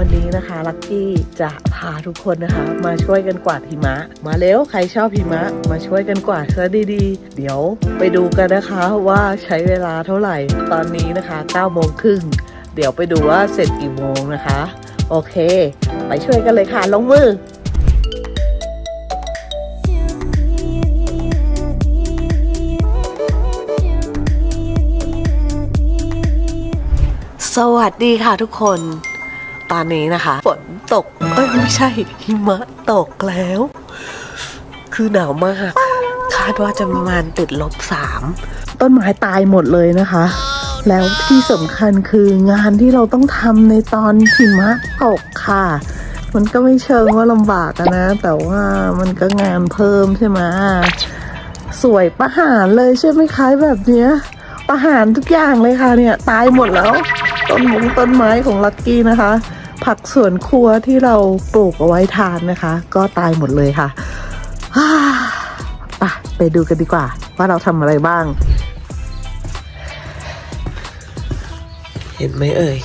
วันนี้นะคะลักกี้จะพาทุกคนนะคะ มาช่วยกันกวาดหิมะ มาเร็วใครชอบหิมะ มาช่วยกันกวาดซะดีๆ เดี๋ยวไปดูกันนะคะว่าใช้เวลาเท่าไหร่ ตอนนี้นะคะ9โมงครึ่งเดี๋ยวไปดูว่าเสร็จกี่โมงนะคะ โอเค ไปช่วยกันเลยค่ะ ลงมือสวัสดีค่ะทุกคน ตอนนี้นะคะฝนตก เอ้ยไม่ใช่หิมะตกแล้ว คือหนาวมาก คาดว่าจะประมาณติดลบสามต้นไม้ตายหมดเลยนะคะ แล้วที่สำคัญคืองานที่เราต้องทำในตอนหิมะตกค่ะ มันก็ไม่เชิงว่าลำบากนะ แต่ว่ามันก็งานเพิ่มใช่ไหมสวยประหารเลยใช่ไหมคะแบบเนี้ยประหารทุกอย่างเลยค่ะเนี่ย ตายหมดแล้ว ต้นมงต้นไม้ของลักกี้นะคะ ผักสวนครัวที่เราปลูกเอาไว้ทานนะคะ ก็ตายหมดเลยค่ะไปไปดูกันดีกว่า ว่าเราทำอะไรบ้าง เห็นไหมเอ่ย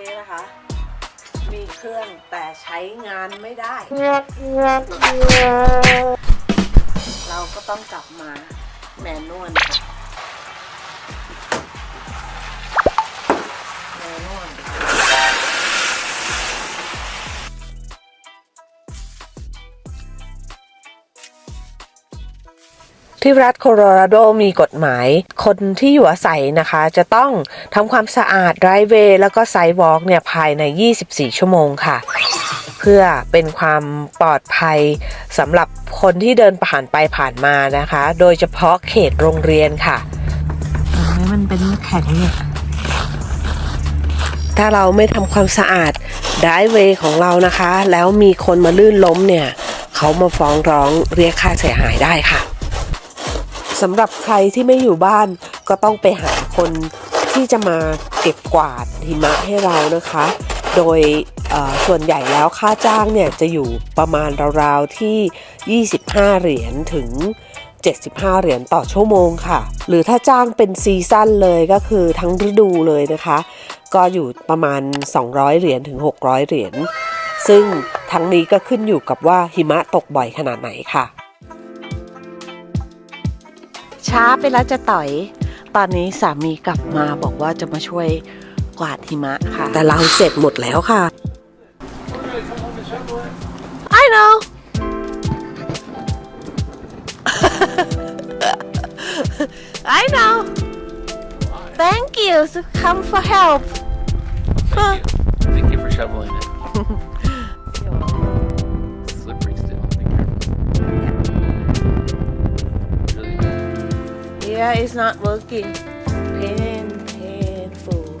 นี้นะคะ มีเครื่องแต่ใช้งานไม่ได้ เราก็ต้องกลับมาแมนนวลค่ะ ที่รัฐโคโลราโดมีกฎหมาย คนที่อยู่อาศัยนะคะ จะต้องทำความสะอาดไดรเวย์แล้วก็ไซด์วอล์กเนี่ยภายใน 24 ชั่วโมงค่ะ เพื่อเป็นความปลอดภัยสำหรับคนที่เดินผ่านไปผ่านมานะคะ โดยเฉพาะเขตโรงเรียนค่ะตรงนี้มันเป็นแข็งเนี่ยถ้าเราไม่ทำความสะอาดไดรเวย์ของเรานะคะ แล้วมีคนมาลื่นล้มเนี่ย เขามาฟ้องร้องเรียกค่าเสียหายได้ค่ะ สำหรับใครที่ไม่อยู่บ้านก็ต้องไปหาคนที่จะมาเก็บกวาดหิมะให้เรานะคะ โดยส่วนใหญ่แล้วค่าจ้างเนี่ยจะอยู่ประมาณราวๆที่ 25 เหรียญถึง 75 เหรียญต่อชั่วโมงค่ะ หรือถ้าจ้างเป็นซีซั่นเลยก็คือทั้งฤดูเลยนะคะ ก็อยู่ประมาณ 200 เหรียญถึง 600 เหรียญซึ่งทั้งนี้ก็ขึ้นอยู่กับว่าหิมะตกบ่อยขนาดไหนค่ะ ช้าไปแล้วจะต่อย ตอนนี้สามีกลับมาบอกว่าจะมาช่วยกวาดหิมะค่ะ แต่เราเสร็จหมดแล้วค่ะ I know I know Thank you to come for help Huh. Thank you for shoveling it. Yeah, it's not working. Painful.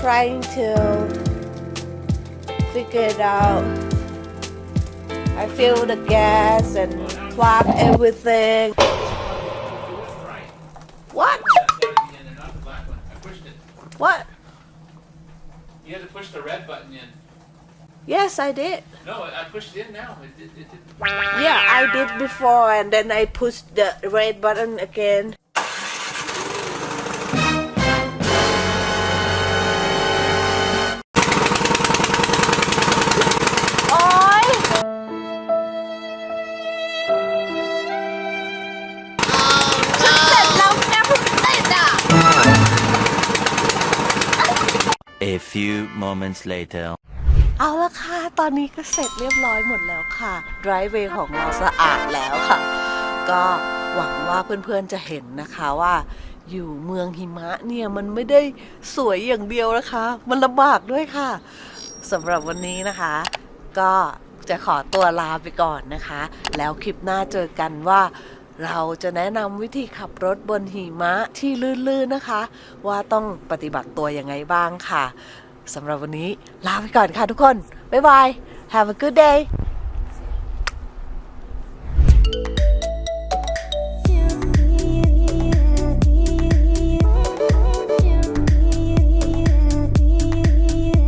Trying to figure it out. I feel the gas and plug everything. What? What? You had to push the red button in. Yes, I did. No, I I pushed it in now. It, it, it didn't. Yeah, I did before and then I pushed the red button again. Ôi! A few moments later. เอาละค่ะ ตอนนี้ก็เสร็จเรียบร้อยหมดแล้วค่ะไดรเวของเราสะอาดแล้วค่ะ ก็หวังว่าเพื่อนๆจะเห็นนะคะว่า อยู่เมืองหิมะเนี่ยมันไม่ได้สวยอย่างเดียวนะคะ มันลำบากด้วยค่ะสำหรับวันนี้นะคะ ก็จะขอตัวลาไปก่อนนะคะ แล้วคลิปหน้าเจอกันว่าเราจะแนะนำวิธีขับรถบนหิมะที่ลื่นๆนะคะ ว่าต้องปฏิบัติตัวยังไงบ้างค่ะ สำหรับวันนี้ลาไปก่อนค่ะทุกคน บ๊ายบาย have a good day